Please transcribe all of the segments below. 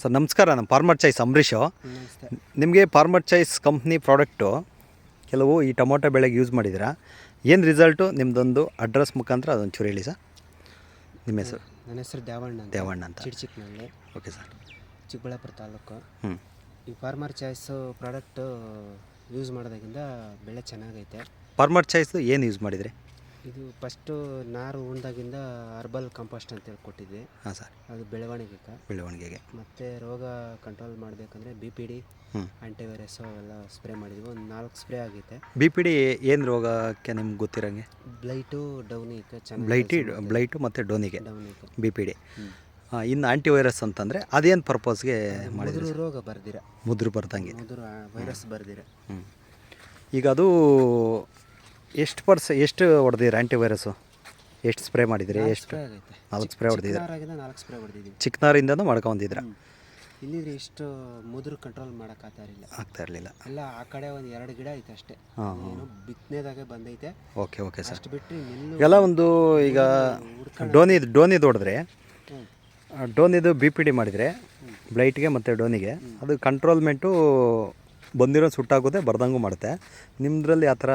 Sir ನಮಸ್ಕಾರ ನಮ್ಮ farmer choice Ambareesh ನಿಮಗೆ ಫಾರ್ಮರ್ ಚಾಯ್ಸ್ ಕಂಪ್ನಿ ಪ್ರಾಡಕ್ಟು ಕೆಲವು ಈ ಟೊಮೊಟೊ ಬೆಳೆಗೆ ಯೂಸ್ ಮಾಡಿದ್ದೀರಾ? ಏನು ರಿಸಲ್ಟು ನಿಮ್ಮದೊಂದು ಅಡ್ರೆಸ್ ಮುಖಾಂತರ ಅದೊಂದು ಚೂರು ಹೇಳಿ ಸರ್. ನಿಮ್ಮ ಹೆಸರು? ನನ್ನ ಹೆಸರು ದೇವಣ್ಣ ಅಂತ. ದೇವಣ್ಣ ಅಂತ. Chikkanahalli okay sir. Chikkaballapur taluk. ಹ್ಞೂ ಈ ಫಾರ್ಮರ್ ಚಾಯ್ಸು ಪ್ರಾಡಕ್ಟು ಯೂಸ್ ಮಾಡೋದಾಗಿಂದ ಬೆಳೆ ಚೆನ್ನಾಗೈತೆ. ಫಾರ್ಮರ್ ಚಾಯ್ಸ್ದು ಏನು ಯೂಸ್ ಮಾಡಿದ್ರಿ? ಇದು ಫಸ್ಟು ನಾರು ಉಂಡಾಗಿಂದ ಅರ್ಬಲ್ ಕಂಪೋಸ್ಟ್ ಅಂತೇಳಿ ಕೊಟ್ಟಿದ್ವಿ. ಹಾಂ ಸರ್. ಅದು ಬೆಳವಣಿಗೆಗೆ. ಬೆಳವಣಿಗೆಗೆ. ಮತ್ತು ರೋಗ ಕಂಟ್ರೋಲ್ ಮಾಡಬೇಕಂದ್ರೆ ಬಿ ಪಿ ಡಿ ಹ್ಞೂ ಅವೆಲ್ಲ ಎಲ್ಲ ಸ್ಪ್ರೇ ಮಾಡಿದ್ವಿ. ಒಂದು ನಾಲ್ಕು ಸ್ಪ್ರೇ ಆಗೈತೆ. ಬಿ ಪಿ ಡಿ ಏನು ರೋಗಕ್ಕೆ ನಿಮ್ಗೆ ಗೊತ್ತಿರೋಂಗೆ? ಬ್ಲೈಟು ಡೌನಿಗೆ ಚೆನ್ನಾಗಿ ಬ್ಲೈಟಿ ಬ್ಲೈಟು ಮತ್ತು ಡೋನಿಗೆ ಡೌನಿಗೆ ಬಿ ಪಿ ಡಿ ಇನ್ನು ಆಂಟಿವೈರಸ್ ಅಂತಂದರೆ ಅದೇನು ಪರ್ಪಸ್ಗೆ ಮಾಡಿದ್ರು ರೋಗ ಬರ್ದಿರ. ಮುದ್ರು ಬರ್ದಂಗೆ. ಮುದುರು ವೈರಸ್ ಬರ್ದಿರ. ಹ್ಞೂ ಈಗ ಅದು ಎಷ್ಟು ಪರ್ಸ್ ಎಷ್ಟು ಹೊಡೆದಿರಿ ಆಂಟಿವೈರಸ್ಸು ಎಷ್ಟು ಸ್ಪ್ರೇ ಮಾಡಿದಿರಿ ಎಷ್ಟು? ನಾಲ್ಕು ಸ್ಪ್ರೇ ಹೊಡೆದಿದ್ದೀರಾ? ನಾಲ್ಕು ಸ್ಪ್ರೇ ಹೊಡೆದಿದ್ದೀವಿ. ಚಿಕ್ಕನಾರಿಂದನೂ ಮಾಡ್ಕೊಂಡಿದ್ರು ಇಲ್ಲಿದ್ರೆ ಇಷ್ಟು ಮುದುರು ಕಂಟ್ರೋಲ್ ಮಾಡೋಕ್ಕಾಗ್ತಾರಿಲ್ಲ ಆಗ್ತಾ ಇರಲಿಲ್ಲ. ಎಲ್ಲ ಆ ಕಡೆ ಒಂದು ಎರಡು ಗಿಡ ಐತೆ ಅಷ್ಟೇ. ಏನು ಬಿತ್ತನೆದಾಗೆ ಬಂದೈತೆ. Okay okay sir. ಅಷ್ಟು ಬಿಟ್ಟು ನಿಲ್ಲು ಎಲ್ಲ ಒಂದು ಈಗ ಡೋನಿ ಡೋನಿ ಹೊಡೆದ್ರೆ ಡೋನಿದು ಬಿ ಪಿ ಡಿ ಮಾಡಿದರೆ ಬ್ಲೈಟ್ಗೆ ಮತ್ತು ಡೋನಿಗೆ ಅದು ಕಂಟ್ರೋಲ್ಮೆಂಟು ಬಂದಿರೋ ಸುಟ್ಟಾಗೋದೆ ಬರ್ದಂಗೂ ಮಾಡುತ್ತೆ. ನಿಮ್ಮದ್ರಲ್ಲಿ ಆ ಥರ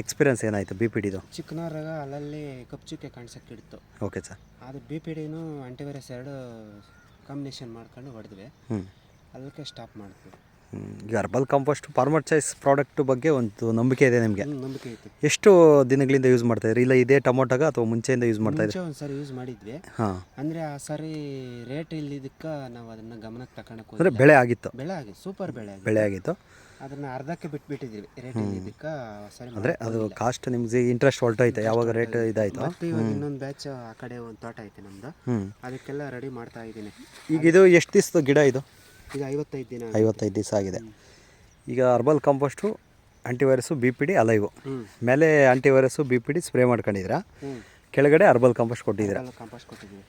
ಎಕ್ಸ್ಪೀರಿಯನ್ಸ್ ಏನಾಯಿತು ಬಿ ಪಿ ಡಿದು? ಚಿಕ್ಕನವ್ರಾಗ ಅಲ್ಲಲ್ಲಿ ಕಪ್ಚುಕ್ಕೆ ಇಡ್ತು. Okay sir. ಅದು ಬಿ ಪಿ ಡಿನೂ ಆಂಟಿವೈರಸ್ ಎರಡು ಕಾಂಬಿನೇಷನ್ ಮಾಡ್ಕೊಂಡು ಹೊಡೆದ್ವಿ. ಹ್ಞೂ ಅದಕ್ಕೆ ಸ್ಟಾಪ್ ಮಾಡಿದ್ವಿ ಈಗ herbal compost farmer choice product ಬಗ್ಗೆ ಒಂದು ನಂಬಿಕೆ ಇದೆ ನಿಮಗೆ? ನಂಬಿಕೆ ಐತಿ. ಎಷ್ಟು ದಿನಗಳಿಂದ ಯೂಸ್ ಮಾಡ್ತಾ ಇದ್ರಿ ಇಲ್ಲ ಇದೇ ಟೊಮೊಟೊಗ ಅಥವಾ ಮುಂಚೆಯಿಂದ ಯೂಸ್ ಮಾಡ್ತಾ ಮುಂಚೆ ಒಂದು ಸರಿ ಯೂಸ್ ಮಾಡಿದ್ವಿ. ಹಾಂ. ಅಂದರೆ ಆ ಸರಿ ರೇಟ್ ಇಲ್ಲಿದ್ದಕ್ಕೆ ನಾವು ಅದನ್ನು ಗಮನಕ್ಕೆ ತಗೊಳಕ್ಕೆ ಅಂದರೆ ಬೆಳೆ ಆಗಿತ್ತು. ಬೆಳೆ ಆಗಿ ಸೂಪರ್ ಬೆಳೆ ಆಗಿ ಬೆಳೆ ಆಗಿತ್ತು. ಅದನ್ನ ಅರ್ಧಕ್ಕೆ ಬಿಟ್ಬಿಟ್ಟಿದ್ವಿ. ರೇಟ್ ಇಲ್ಲಿದ್ದಕ್ಕೆ ಸರಿ ಅಂದರೆ ಅದು ಕಾಸ್ಟ್ ನಿಮ್ಗೆ ಇಂಟ್ರೆಸ್ಟ್ ಹೊರಟೋಯ್ತು. ಯಾವಾಗ ರೇಟ್ ಇದಾಯಿತು? ಮತ್ತೆ ಇವಾಗ ಇನ್ನೊಂದು ಬ್ಯಾಚ್ ಆ ಕಡೆ ಒಂದು ತೋಟ ಐತೆ ನಮ್ದು. ಅದಕ್ಕೆಲ್ಲ ರೆಡಿ ಮಾಡ್ತಾ ಇದ್ದೀನಿ. ಈಗ ಇದು ಎಷ್ಟು ದಿವಸದ ಗಿಡ ಇದು? ಈಗ ಐವತ್ತೈದು ದಿನ ಐವತ್ತೈದು ದಿವಸ ಆಗಿದೆ. ಈಗ herbal compost antivirus B P D ಅಲೈವು. ಮೇಲೆ antivirus B P D spray ಮಾಡ್ಕೊಂಡಿದ್ದೀರಾ? ಕೆಳಗಡೆ ಅರ್ಬಲ್ ಕಾಂಪೋಸ್ಟ್ ಕೊಟ್ಟಿದ್ದೀರಾ? ಕಂಪೋಸ್ಟ್ ಕೊಟ್ಟಿದ್ದೀವಿ.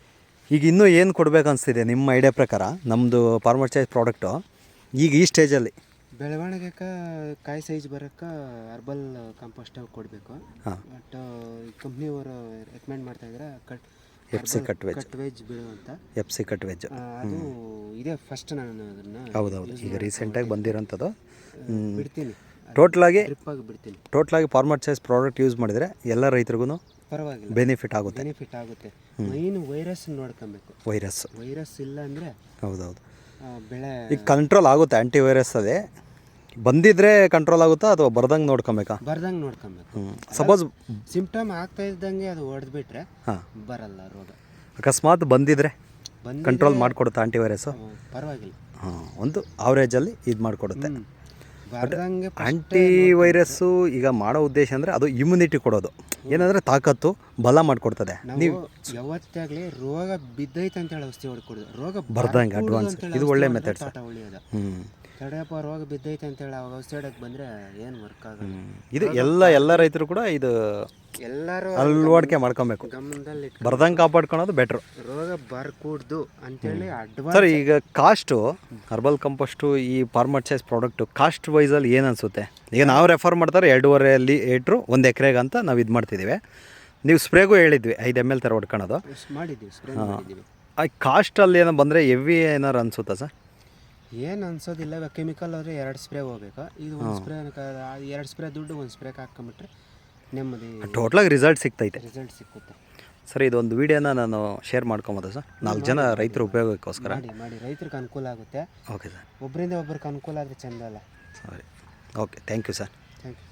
ಈಗ ಇನ್ನೂ ಏನು ಕೊಡಬೇಕು ಅನಿಸ್ತಿದೆ ನಿಮ್ಮ ಐಡಿಯಾ ಪ್ರಕಾರ? ನಮ್ಮದು ಫಾರ್ಮರ್ ಚಾಯ್ಸ್ ಪ್ರಾಡಕ್ಟು ಈಗ ಈ ಸ್ಟೇಜಲ್ಲಿ ಬೆಳವಣಿಗೆ ಕಾಯಿ ಸೈಜ್ ಬರೋಕ್ಕೆ ಅರ್ಬಲ್ ಕಾಂಪೋಸ್ಟ್ ಕೊಡಬೇಕು. ಬಟ್ ಕಂಪ್ನಿಯವರು ರೆಕಮೆಂಡ್ ಮಾಡ್ತಾ ಇದ್ದಾರೆ cut F C cut veg cut veg ಬಿಡು ಅಂತ ಎಫ್ ಸಿ ಕಟ್ ವೆಜ್ ಅದು ಇದೇ ಫಸ್ಟ್ ನಾನು ಅದನ್ನು ಹೌದು ಈಗ ರೀಸೆಂಟಾಗಿ ಬಂದಿರೋಂಥದ್ದು. ಬಿಡ್ತೀನಿ. ಟೋಟ್ಲಾಗಿ ಆಗಿ ಬಿಡ್ತೀನಿ. ಟೋಟ್ಲಾಗಿ ಫಾರ್ಮರ್ ಸೈಜ್ ಪ್ರಾಡಕ್ಟ್ ಯೂಸ್ ಮಾಡಿದರೆ ಎಲ್ಲ ರೈತರಿಗೂ ಪರವಾಗಿಲ್ಲ. ಬೆನಿಫಿಟ್ ಆಗುತ್ತೆ. ಬೆನಿಫಿಟ್ ಆಗುತ್ತೆ. ಮೈನ್ ವೈರಸ್ ನೋಡ್ಕೊಬೇಕು. ವೈರಸ್ ವೈರಸ್ ಇಲ್ಲ ಅಂದರೆ ಹೌದೌದು. ಬೆಳೆ ಈಗ ಕಂಟ್ರೋಲ್ ಆಗುತ್ತೆ ಆಂಟಿವೈರಸ್ ಅದೇ ಬಂದಿದ್ರೆ ಕಂಟ್ರೋಲ್ ಆಗುತ್ತಾ ಅಥವಾ ಬರ್ದಂಗೆ ನೋಡ್ಕೊಬೇಕಾ? ಬರ್ದಂಗೆ ನೋಡ್ಕೊಬೇಕು. ಸಪೋಸ್ ಸಿಂಪ್ಟಮ್ ಆಗ್ತಾ ಇದ್ದಂಗೆ ಅದು ಹೊಡೆದ್ಬಿಟ್ರೆ ಹಾಂ. ಬರಲ್ಲ ರೋಗ ಅಕಸ್ಮಾತ್ ಬಂದಿದ್ರೆ ಬಂದು ಕಂಟ್ರೋಲ್ ಆಂಟಿ ಆಂಟಿವೈರಸ್ಸು ಪರವಾಗಿಲ್ಲ. ಹಾಂ ಒಂದು ಅಲ್ಲಿ ಇದು ಮಾಡಿಕೊಡುತ್ತೆ. ಆಂಟಿ ವೈರಸ್ಸು ಈಗ ಮಾಡೋ ಉದ್ದೇಶ ಅಂದರೆ ಅದು ಇಮ್ಯುನಿಟಿ ಕೊಡೋದು. ಏನಂದರೆ ತಾಕತ್ತು ಬಲ ಮಾಡಿಕೊಡ್ತದೆ. ನೀವು ಯಾವತ್ತಾಗಲಿ ರೋಗ ಬಿದ್ದೈತೆ ಅಂತ ಹೇಳಿ ಔಷಧಿ ಹೊಡ್ಕೊಡುದು. ರೋಗ ಬರ್ದಂಗೆ ಅಡ್ವಾನ್ಸ್ ಇದು ಒಳ್ಳೆ ಮೆಥಡ್ಸ್ ಹ್ಞೂ ತಡೆಯಪ್ಪ ರೋಗ ಬಿದ್ದೈತೆ ಅಂತೇಳಿ ಅವಾಗ ಔಷಧಕ್ಕೆ ಬಂದರೆ ಏನು ವರ್ಕ್ ಆಗಲ್ಲ. ಇದು ಎಲ್ಲ ಎಲ್ಲ ರೈತರು ಕೂಡ ಇದು ಎಲ್ಲರೂ ಅಳವಡಿಕೆ ಮಾಡ್ಕೊಬೇಕು. ಗಮನದಲ್ಲಿ ಇಟ್ಕೊ- ಬರ್ದಂಗೆ ಕಾಪಾಡ್ಕೊಳೋದು ಬೆಟ್ರು ರೋಗ ಬರ್ಕೂಡ್ದು ಅಂತೇಳಿ ಅಡ್ವಾನ್ಸ್ ಸರ್ ಈಗ ಕಾಸ್ಟು ಹರ್ಬಲ್ ಕಂಪೋಸ್ಟು ಈ ಫಾರ್ಮರ್ ಚಾಯ್ಸ್ ಪ್ರಾಡಕ್ಟು ಕಾಸ್ಟ್ ವೈಸಲ್ಲಿ ಏನು ಅನಿಸುತ್ತೆ? ಈಗ ನಾವು ರೆಫರ್ ಮಾಡ್ತಾರೆ ಎರಡೂವರೆ ಅಲ್ಲಿ ಏಟ್ರು ಒಂದು ಎಕರೆಗೆ ಅಂತ ನಾವು ಇದು ಮಾಡ್ತಿದ್ದೀವಿ ನೀವು ಸ್ಪ್ರೇಗೂ ಹೇಳಿದ್ವಿ ಐದು ಎಂ ಎಲ್ ಥರ ಹೊಡ್ಕೊಳೋದು. ಮಾಡಿದ್ದೀವಿ ಸ್ಪ್ರೇ ಮಾಡಿದ್ದೀವಿ. ಆ ಕಾಸ್ಟಲ್ಲಿ ಏನೋ ಬಂದರೆ ಎವಿ ಏನಾರು ಅನಿಸುತ್ತಾ ಸರ್? ಏನು ಅನ್ಸೋದಿಲ್ಲ ಇವಾಗ ಕೆಮಿಕಲ್ ಆದರೆ ಎರಡು ಸ್ಪ್ರೇ ಹೋಗ್ಬೇಕು. ಇದು ಒಂದು ಸ್ಪ್ರೇ ಎರಡು ಸ್ಪ್ರೇ ದುಡ್ಡು ಒಂದು ಸ್ಪ್ರೇ ಹಾಕೊಂಬಿಟ್ರೆ ನೆಮ್ಮದಿ ಟೋಟ್ಲಾಗಿ ರಿಸಲ್ಟ್ ಸಿಗ್ತೈತೆ. ರಿಸಲ್ಟ್ ಸಿಕ್ಕುತ್ತೆ. ಸರ್ ಇದೊಂದು ವೀಡಿಯೋನ ನಾನು ಶೇರ್ ಮಾಡ್ಕೊಬೋದು ಸರ್? ನಾಲ್ಕು ಜನ ರೈತರ ಉಪಯೋಗಕ್ಕೋಸ್ಕರ? ಮಾಡಿ ಮಾಡಿ. ರೈತರಿಗೆ ಅನುಕೂಲ ಆಗುತ್ತೆ. Okay sir. ಒಬ್ಬರಿಂದ ಒಬ್ರಿಗೆ ಅನುಕೂಲ ಆದರೆ ಚೆಂದ ಅಲ್ಲ. ಸರಿ. Okay thank you sir. Thank you